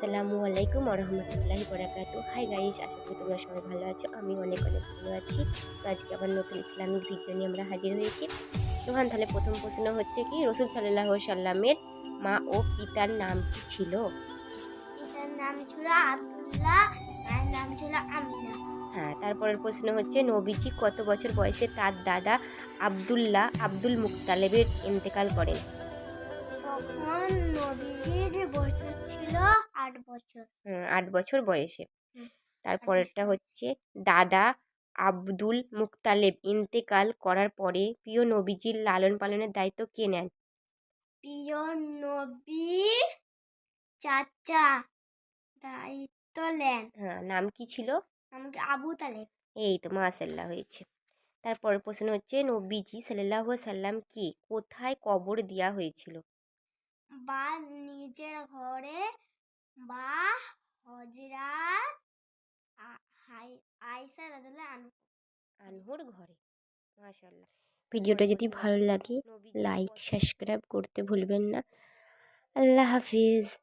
আসসালামু আলাইকুম রহমতুল্লাহি বরাকাতু হাই গাইস আশা করি তোমরা সবাই ভালো আছো। আমি অনেক অনেক ভালো আছি। তো আজকে আবার নতুন ইসলামিক ভিডিও নিয়ে আমরা হাজির হয়েছি। তোহান তাহলে প্রথম প্রশ্ন হচ্ছে কি রসুল সাল্লাহ সাল্লামের মা ও পিতার নাম কি ছিল? পিতার নাম ছিল আব্দুল্লাহ মায়ের নাম ছিল আমিনা। হ্যাঁ তারপরের প্রশ্ন হচ্ছে নবীজি কত বছর বয়সে তার দাদা আবদুল্লাহ আব্দুল মুক্তালেবের ইন্তেকাল করেন? তখন আট বছর। আট বছর বয়সে। তারপরেরটা হচ্ছে দাদা আব্দুল মুক্তালেব। ইন্তেকাল করার পরে প্রিয় নবীজির লালন পালনের দায়িত্ব কে নেন? প্রিয় নবীর চাচা দায়িত্ব নেন। হ্যাঁ নাম কি ছিল? আমাকে আবু তালেব। এই তো মাসাল্লাহ হয়েছে। তারপরের প্রশ্ন হচ্ছে নবীজি সাল্লাহ সাল্লাম কি? কোথায় কবর দেওয়া হয়েছিল? বা নিজের ঘরে বা হজরাত আয়সা হাই- আয়েশা রাদিয়াল্লাহু আনহা। আনহুর ঘরে। মাশাল্লাহ ভিডিওটা যদি ভালো লাগে লাইক সাবস্ক্রাইব করতে ভুলবেন না। আল্লাহ হাফিজ।